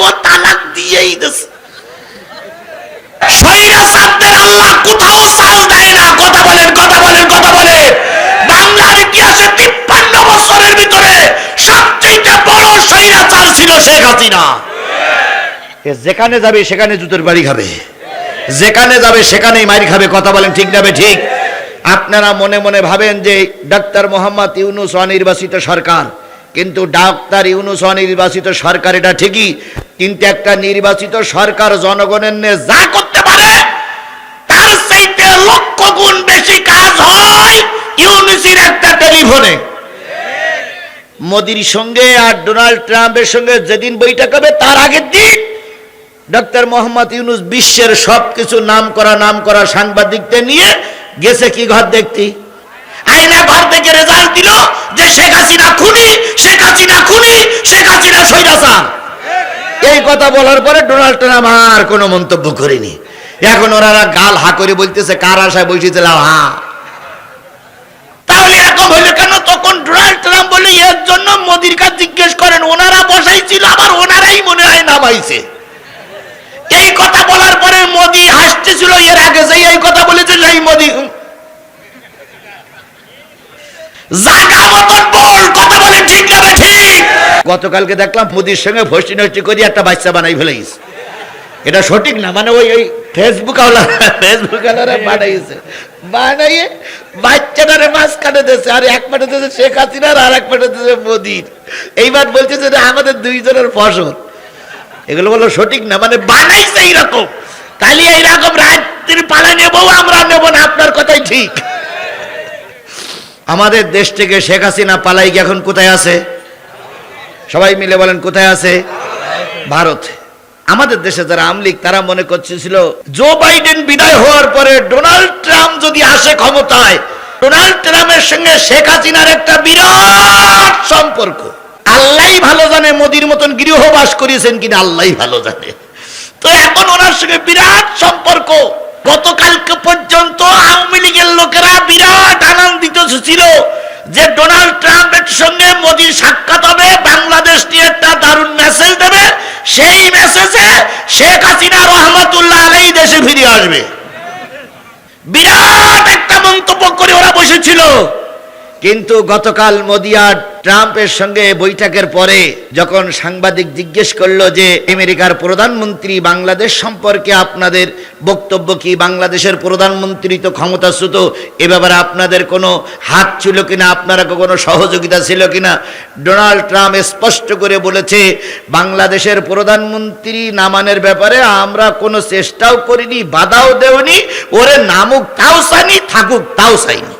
ও তালাক দিয়েই যেখানে যাবে, সেখানে জুতোর বাড়ি খাবে। যেখানে যাবে, সেখানেই মারি খাবে। কথা বলেন ঠিক যাবে ঠিক? আপনারা মনে মনে ভাবেন যে ডাক্তার মোহাম্মদ ইউনুস অনির্বাচিত সরকার। কিন্তু ডাক্তার ইউনুস অনির্বাচিত সরকার, এটা ঠিকই, কিন্তু একটা নির্বাচিত সরকার জনগণের নিয়ে যা করতে পারে, তার চাইতে লক্ষ গুণ বেশি কাজ হয় ইউনিসির একটা টেলিফোনে। মোদির সঙ্গে আর ডোনাল্ড ট্রাম্পের সঙ্গে যেদিন বৈঠক হবে, তার আগের দিন ডক্টর মোহাম্মদ ইউনুস বিশ্বের সবকিছু নাম করা নাম করা সাংবাদিকদের নিয়ে গেছে কি ঘর দেখতি? আইনা ঘর থেকে রেজাল্ট দিল যে শেখ হাসিনা খুনি এই কথা বলার পরে ডোনাল্ড ট্রাম্প আর কোনো মন্তব্য করেনি। এখন ওরা গাল হা করে বলতেছে, কার আশায় বসেছিলাম হা তাহলে এরকম হইল কেন? তখন ডোনাল্ড ট্রাম্প বলে এর জন্য মোদির কাছে জিজ্ঞেস করেন, ওনারা বসাইছিল, আবার ওনারাই মনে হয় নামাইছে। এই কথা বলার পরে মোদি হাসতেছিল, এর আগে যে এই কথা বলেছে সেই মোদি। জাগা মতন বল, কথা গতকালকে দেখলাম মোদির সঙ্গে ভস্তি নষ্টি করে একটা বাচ্চা বানাই ফেলেছে এটা সঠিক না? মানে ওই ওই ফেসবুক ফেসবুক আওলারা বানাইছে। বানাইয়ে বাচ্চাটারে মাঝখানে দিয়েছে আর এক পাটে দিয়েছে শেখ হাসিনার আর এক পাটে দিয়েছে মোদির। এইবার বলছে যে আমাদের দুইজনের ফসল। এগুলো বলো সঠিক না? মানে বানাইছে এইরকম। তাহলে এইরকম রাত্রির পালা নেব আমরা নেব না আপনার কথাই ঠিক। আমাদের দেশ থেকে শেখ হাসিনা পালাই এখন কোথায় আছে? সবাই মিলে বলেন, কোথায় আছে? ভারত। আমাদের দেশে যারা আমলিক তারা মনে করছিল জো বাইডেন বিদায় হওয়ার পরে ডোনাল্ড ট্রাম্প যদি আসে ক্ষমতায়, ডোনাল্ড ট্রাম্পের সঙ্গে শেখ হাসিনার একটা বিরাট সম্পর্ক। আল্লাহ ভালো জানে, মোদির মতন গৃহবাস করিয়েছেন কিনা আল্লাহ ভালো জানে। তো এখন ওনার সঙ্গে বিরাট সম্পর্ক। গতকালকে পর্যন্ত আওয়ামী লীগের লোকেরা বিরাট আনন্দিত ছিল। যে ডোনাল্ড ট্রাম্পের সঙ্গে মোদির সাক্ষাৎ হবে, বাংলাদেশ নিয়ে একটা দারুণ মেসেজ দেবে, সেই মেসেজে শেখ হাসিনা রহমতুল্লাহ আলাই দেশে ফিরে আসবে। বিরাট একটা মন্তব্য করে ওরা বসেছিল। কিন্তু গতকাল মোদিয়ার ট্রাম্পের সঙ্গে বৈঠকের পরে যখন সাংবাদিক জিজ্ঞেস করল যে, আমেরিকার প্রধানমন্ত্রী বাংলাদেশ সম্পর্কে আপনাদের বক্তব্য কি? বাংলাদেশের প্রধানমন্ত্রী তো ক্ষমতাচ্যুত, এ ব্যাপারে আপনাদের কোনো হাত ছিল কিনা? আপনারা কোনো সহযোগিতা ছিল কিনা? ডোনাল্ড ট্রাম্প স্পষ্ট করে বলেছে, বাংলাদেশের প্রধানমন্ত্রী নামানের ব্যাপারে আমরা কোনো চেষ্টাও করিনি, বাধাও দেওনি, ওরে নামুক তাও চাইনি, থাকুক তাও চাইনি।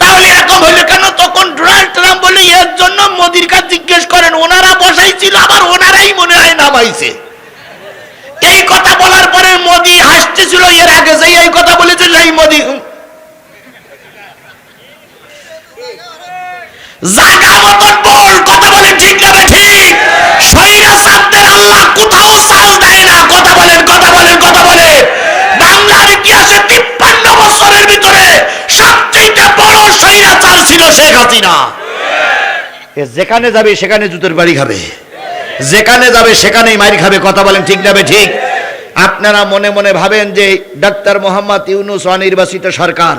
তাহলে এরকম হইল কেন? তখন ডোনাল্ড ট্রাম্প বলে এর জন্য মোদির কাছে জিজ্ঞেস করেন ওনারা বসাইছিল আবার ওনারাই নামাইছে এই কথা বলার পরে মোদি হাসতেছিল, এর আগে যে এই কথা বলেছে সেই মোদি। তিপ্পান্ন বছরের ভিতরে বড় স্বৈরাচার ছিল শেখ হাসিনা। যেখানে যাবে, সেখানে জুতোর বাড়ি খাবে। যেখানে যাবে সেখানেই মারি খাবে, কথা বলেন ঠিক যাবে ঠিক? আপনারা মনে মনে ভাবেন যে ডাক্তার মোহাম্মদ ইউনুস অনির্বাচিত সরকার,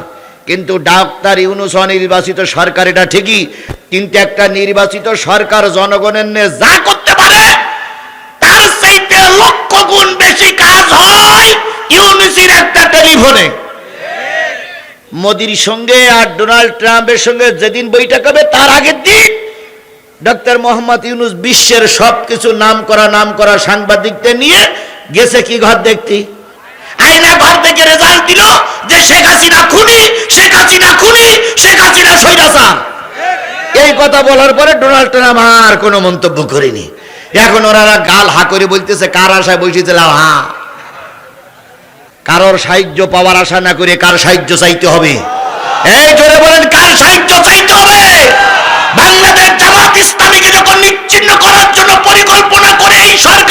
কিন্তু ডাক্তার ইউনুস অনির্বাচিত সরকার এটা ঠিকই, কিন্তু একটা নির্বাচিত সরকার জনগণের নিয়ে যা করতে পারে, তার চাইতে লক্ষ গুণ বেশি কাজ হয় ইউনিসির একটা টেলিফোনে। মোদির সঙ্গে আর ডোনাল্ড ট্রাম্পের সঙ্গে যেদিন বৈঠক হবে, তার আগের দিন ডক্টর মোহাম্মদ ইউনুস বিশ্বের সবকিছু নাম করা নাম করা সাংবাদিকদের নিয়ে গেছে কি ঘর দেখতি? আইনা ঘর থেকে রেজাল্ট দিল যে শেখ হাসিনা খুনি, শেখ হাসিনা খুনি, শেখ হাসিনা সৈরাচার এই কথা বলার পরে ডোনাল্ড ট্রাম্প আর কোনো মন্তব্য করেনি। এখন ওরা গাল হা করে বলতেছে, কার আশায় বসেছিলাম? হা। কারোর সাহায্য পাওয়ার আশা না করে কার সাহায্য চাইতে হবে? এই জোরে বলেন, কার সাহায্য চাইতে হবে? ইসলামীকে যখন নিচ্ছিন্ন করার জন্য পরিকল্পনা করে এই সরকার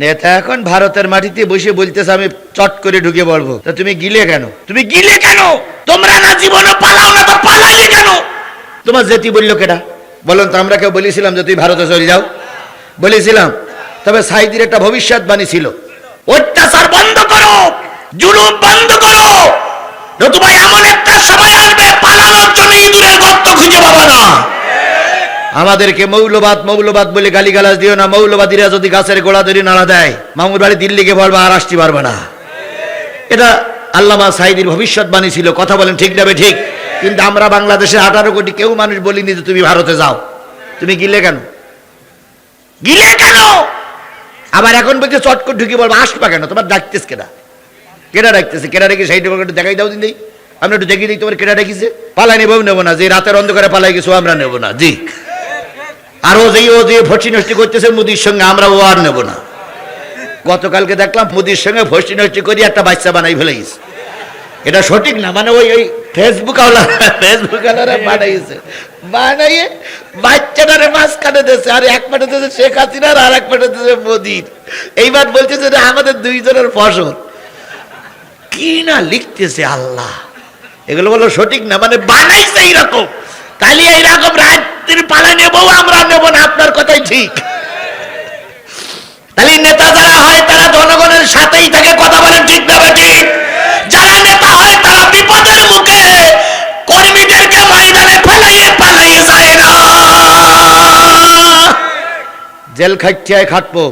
নেতা এখন ভারতের মাটিতে বসে বলতেছে আমি চট করে ঢুকে পড়ব তা তুমি গিলে কেন? তুমি গিলে কেন? তোমরা না জীবনে পালাও না তো পালালে কেন? তোমার জেতি বলল কেটা বলুন তো আমরা কেউ বলেছিলাম যে তুই ভারতে চলে যাও? বলেছিলাম। তবে সাইদির একটা ভবিষ্যৎবাণী ছিল। অত্যাচার বন্ধ করো জুলুম বন্ধ করো। নতুবা এমন একটা সময় আসবে পালানোর জন্য ইঁদুরের গর্ত খুঁজে পাবা না। আমাদেরকে মৌলবাদ মৌলবাদ বলে গালিগালাজ দিও না। মৌলবাদীরা যদি গাছের গোড়া ধরে নাড়া দেয়, মামুর বাড়ি দিল্লিকে বলবা, আর আসতে পারবে না। এটা আল্লামা সাইদির ভবিষ্যৎবাণী ছিল। কথা বলেন ঠিক যাবে ঠিক? কিন্তু আমরা বাংলাদেশে আঠারো কোটি কেউ মানুষ বলিনি যে তুমি ভারতে যাও। তুমি গিলে কেন? গিলে কেন? আবার এখন বলছে, চট করে ঢুকে বলব, আসবা কেন? তোমার ডাকতেস কেনা কেনা ডাকতেছে? কেনা রেখে সাইড দেখাই দাও দিন আমরা একটু দেখি দিই তোমার কেনা ডাকিছে? পালাই নেব নেব না, যে রাতের অন্ধকারে পালাই গেছো, আমরা নেব না। জি। আর ও যে ও যে ফষ্টি নষ্টি করতেছে মুদির সঙ্গে, আমরা ও আর নেব না। গতকালকে দেখলাম মুদির সঙ্গে ফষ্টি নষ্টি করি একটা বাচ্চা বানাই ফেলে গেছে। এটা সঠিক না? মানে ওই ওই ফেসবুক ফেসবুক বানাইছে। বানাইয়ে বাচ্চাটারে মাঝখানে দিয়েছে, আর এক পাটে দিয়েছে শেখ হাসিনার আর এক পাটে দিয়েছে মোদির এইবার বলছে যে আমাদের দুইজনের ফসল। কি না লিখতেছে আল্লাহ। এগুলো বলো সঠিক না? মানে বানাইছে এইরকম। তাহলে এইরকম রাত্রির পালা নেব, আমরা নেব না, আপনার কথাই ঠিক। তাহলে নেতা যারা হয়, তারা জনগণের সাথেই থাকে, কথা বলেন ঠিক না ঠিক যারা নেতা হয়, তারা বিপদের মুখে কর্মীদেরকে ময়দানে ফেলাইয়ে পালাইয়ে যায় না। জেল খাইটিয়ায় খাটবো,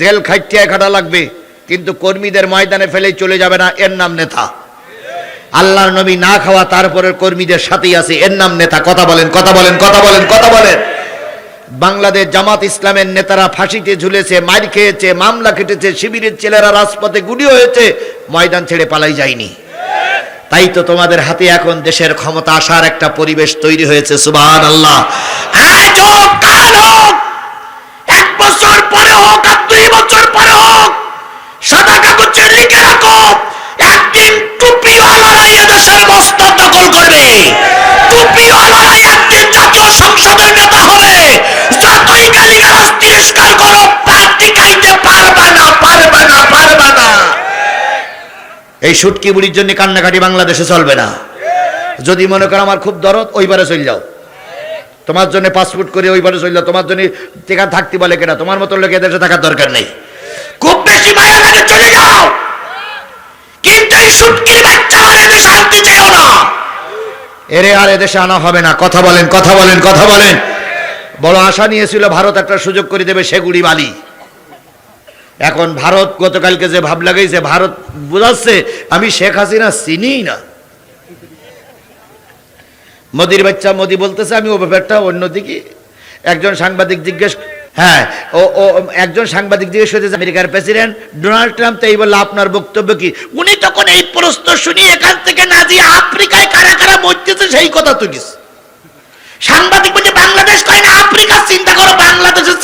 জেল খাইটিয়ায় খাটা লাগবে, কিন্তু কর্মীদের ময়দানে ফেলেই চলে যাবে না, এর নাম নেতা। আল্লাহর নবী না খাওয়া তারপরে কর্মীদের সাথেই আছে। এর নাম নেতা। কথা বলেন কথা বলেন কথা বলেন কথা বলেন। বাংলাদেশ জামাত ইসলামের নেতারা ফাঁসিতে ঝুলেছে, মার খেয়েছে, মামলা কেটেছে শিবিরের ছেলেরা রাজপথে গুলি হয়েছে, ময়দান ছেড়ে পালাই যায়নি। তাই তো তোমাদের হাতে এখন দেশের ক্ষমতা আসার একটা পরিবেশ তৈরি হয়েছে সুবাহ আল্লাহ এই সুটকি বুড়ির জন্য কান্নাকাটি বাংলাদেশে চলবে না। যদি মনে করো আমার খুব দরদ, ওইবারে চলে যাও। তোমার জন্য পাসপোর্ট করে ওইবারে চলে যাও। তোমার জন্য টেকা থাকতে বলে কেনা, তোমার মতো লোক এদেশে থাকার দরকার নেই। খুব বেশি মায়া লাগে চলে যাও। কিন্তু এই সুটকির বাচ্চা এদেশে আনতে চেয়েও না। এরে আর এদেশে আনা হবে না। কথা বলেন কথা বলেন কথা বলেন। বড় আশা নিয়েছিল, ভারত একটা সুযোগ করে দেবে সেগুড়ি বালি। এখন ভারত গতকালকে যে ভাব লাগাইছে, ভারত বোঝাচ্ছে, আমি শেখ হাসিনা চিনিই না। মোদির বাচ্চা মোদি বলতেছে, আমি ও ব্যাপারটা অন্যদিকে একজন সাংবাদিক জিজ্ঞেস হ্যাঁ ও ও, একজন সাংবাদিক জিজ্ঞেস করেছে আমেরিকার প্রেসিডেন্ট ডোনাল্ড ট্রাম্প তো এই বলল আপনার বক্তব্য কি? উনি তখন এই প্রশ্ন শুনি, এখান থেকে না দিয়ে আফ্রিকায় কারা কারা মরতেছে, সেই কথা তুলিস। সাংবাদিক বলছে, বাংলাদেশ কয় না আফ্রিকার চিন্তা করো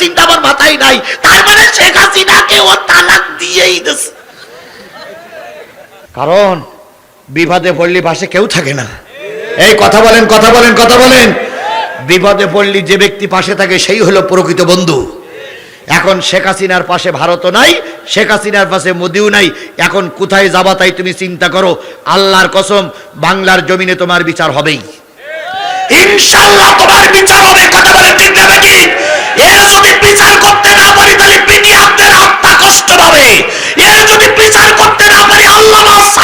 চিন্তা আমার মাথায় নাই। তার মানে শেখ হাসিনাকে ও তালাক দিয়েই দিস কারণ বিপদে পড়লে পাশে কেউ থাকে না। এই কথা বলেন কথা বলেন কথা বলেন। বিপদে পড়লে যে ব্যক্তি পাশে থাকে সেই হলো প্রকৃত বন্ধু। এখন শেখ হাসিনার পাশে ভারতও নাই শেখ হাসিনার পাশে মোদিও নাই। এখন কোথায় যাবা তাই তুমি চিন্তা করো। আল্লাহর কসম বাংলার জমিনে তোমার বিচার হবেই। ইনশাল্লাহ তোমার বিচার হবে। কথা বলে ঠিক যাবে কি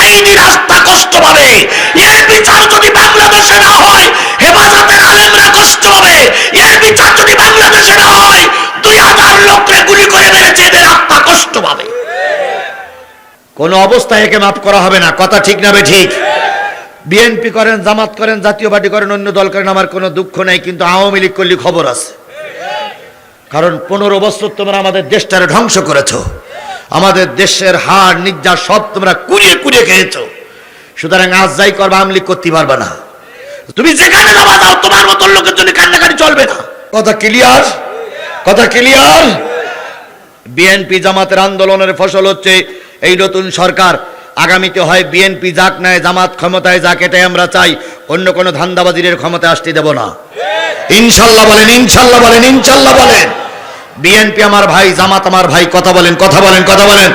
সাইদির আত্মা কষ্ট পাবে। এর বিচার যদি বাংলাদেশে না হয়, হেফাজতের আলেমরা কষ্ট পাবে। এর বিচার যদি বাংলাদেশে না হয়, দুই হাজার লোককে গুলি করে মেরেছে এদের আত্মা কষ্ট পাবে। কোনো অবস্থায় একে মাফ করা হবে না। কথা ঠিক না ঠিক বিএনপি করেন, জামাত করেন, জাতীয় পার্টি করেন, অন্য দল করেন, আমার কোনো দুঃখ নাই, কিন্তু আওয়ামী লীগ করলে খবর আছে। কারণ পনেরো বছর তোমরা আমাদের দেশটারে ধ্বংস করেছ। আমাদের দেশের হাড় নির্যা সব তোমরা কুড়িয়ে কুড়িয়ে খেয়েছো। সুতরাং আজ যাই করবা আমলি করতে পারবে না। তুমি যেখানে যাবা, যাও, তোমার মতন লোকের জন্য কান্নাকাটি চলবে না। কথা ক্লিয়ার কথা ক্লিয়ার বিএনপি জামাতের আন্দোলনের ফসল হচ্ছে এই নতুন সরকার। আগামীতে হয় বিএনপি যাক নেয় জামাত ক্ষমতায় যাক, এটাই আমরা চাই। অন্য কোনো ধান্দাবাজির ক্ষমতায় আসতে দেব না। ইনশাল্লাহ বলেন ইনশাল্লাহ বলেন ইনশাল্লাহ বলেন। বিএনপি আমার ভাই জামাত আমার ভাই কথা বলেন কথা বলেন কথা বলেন।